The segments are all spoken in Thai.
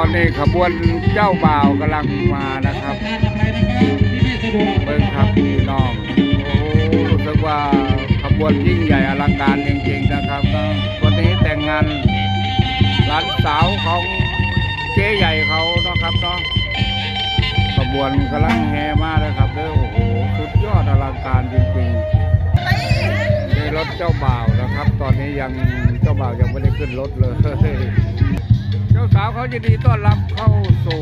ตอนนี้ขบวนเจ้าบ่าวกำลังมานะครับเบิ้งครับพี่น้องโอ้รู้สึกว่าขบวนยิ่งใหญ่อลังการจริงๆนะครับวันนี้แต่งงานหลานสาวของเจ๊ใหญ่เขานะครับเนาะขบวนกำลังแห่มาเลยครับเด้อโอ้โหสุดยอดอลังการจริงๆในรถเจ้าบ่าวนะครับ ตอนนี้ยังเจ้าบ่าวยังไม่ได้ขึ้นรถเลย เจ้าสาวเขายินดีต้อนรับเข้าสู่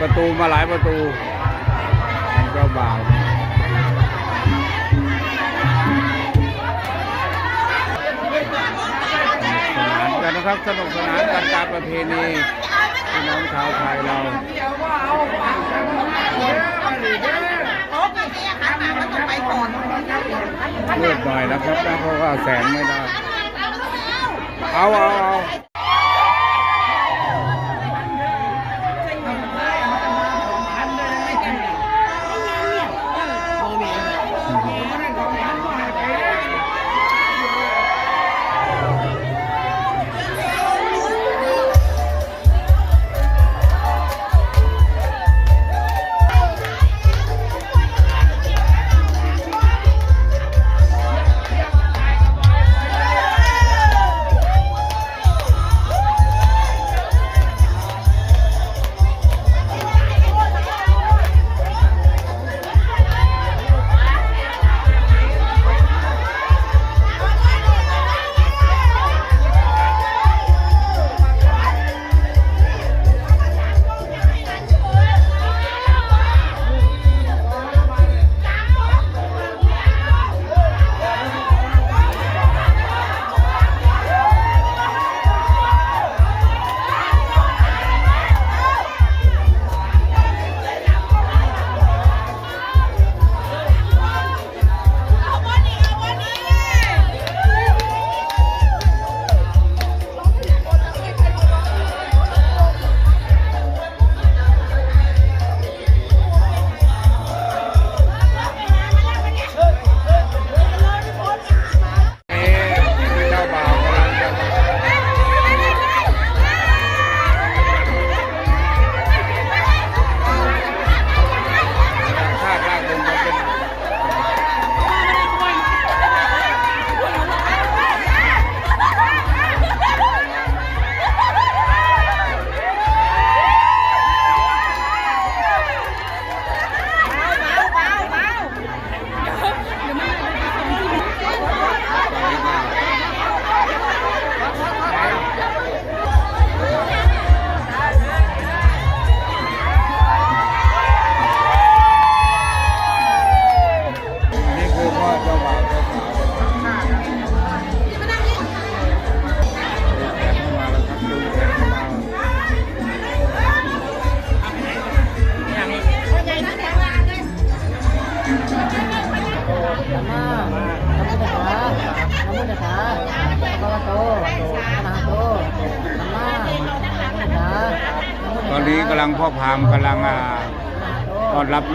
ประตูมาหลายประตูเจ้าบ่าวสนานกันนะครับสนุกสนานกันตามประเพณีพี่น้องชาวไทยเราเนี่ยค่ะมาก็ต้องไปก่อนเลือกหน่อยนะครับเพราะว่าแสงไม่ได้ เอาเอาเอา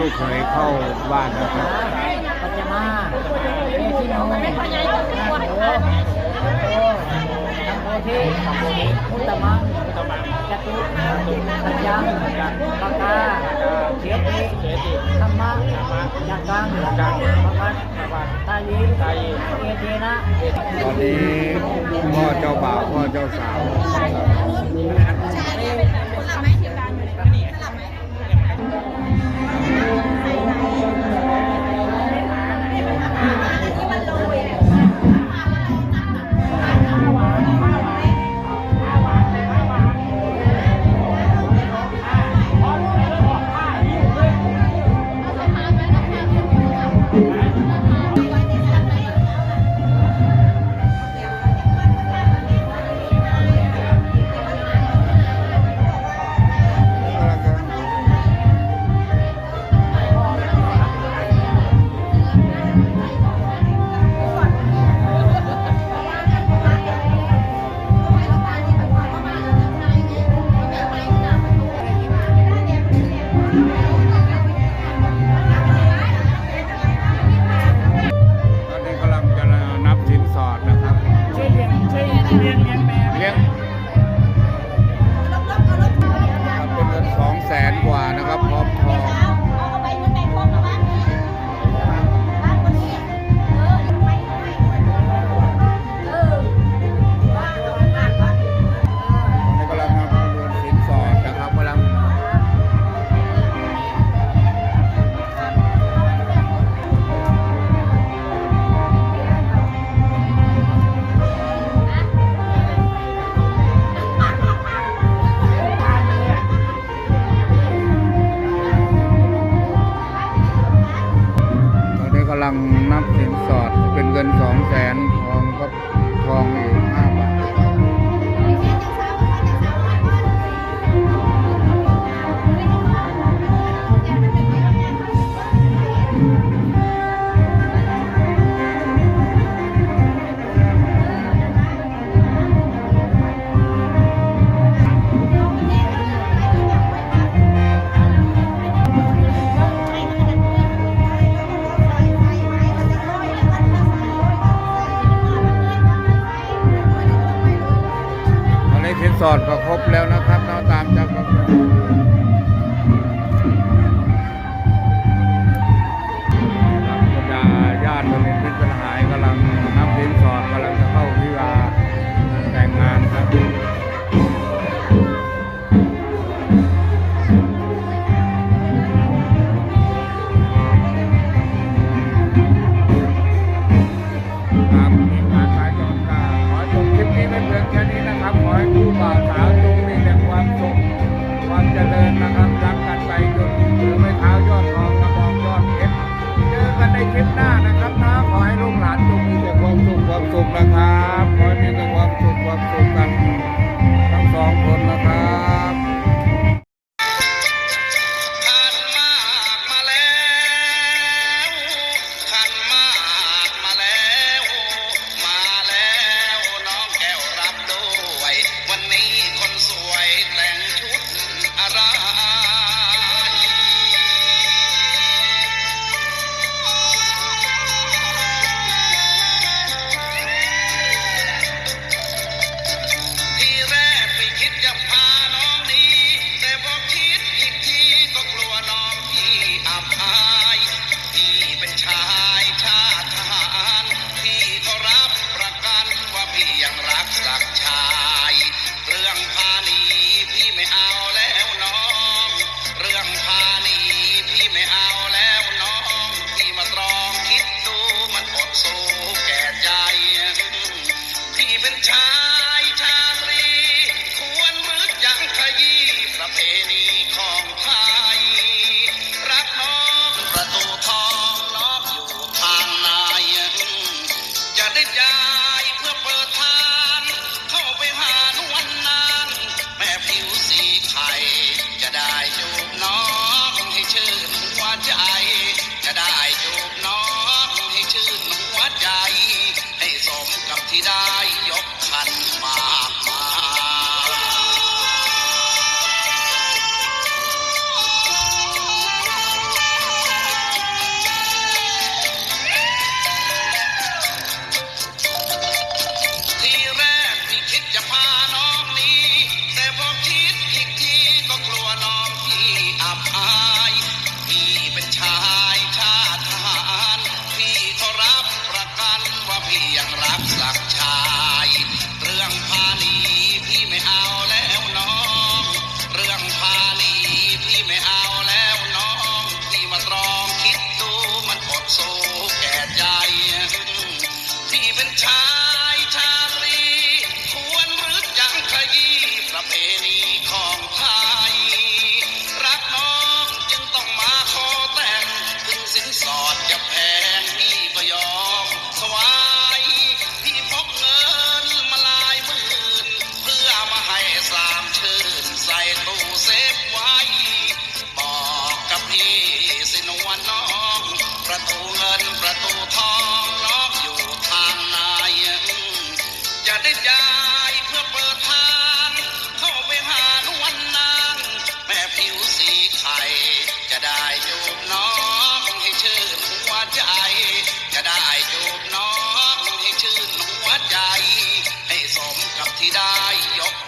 ลูกเขยเข้าบ้านนะครับปัจจมาเอชิโนนาโตนัมโพธิมุตตมังจตุปัญญังปากาเฉติธรรมะยักกังปวัตตายิเอเทนะตอนนี้พ่อเจ้าบ่าวพ่อเจ้าสาว เลี้ยงำลังนับสินสอดเป็นเงินสองแสนทองก็ทองอ อดก็ครบแล้วนะครับเราตามจับ da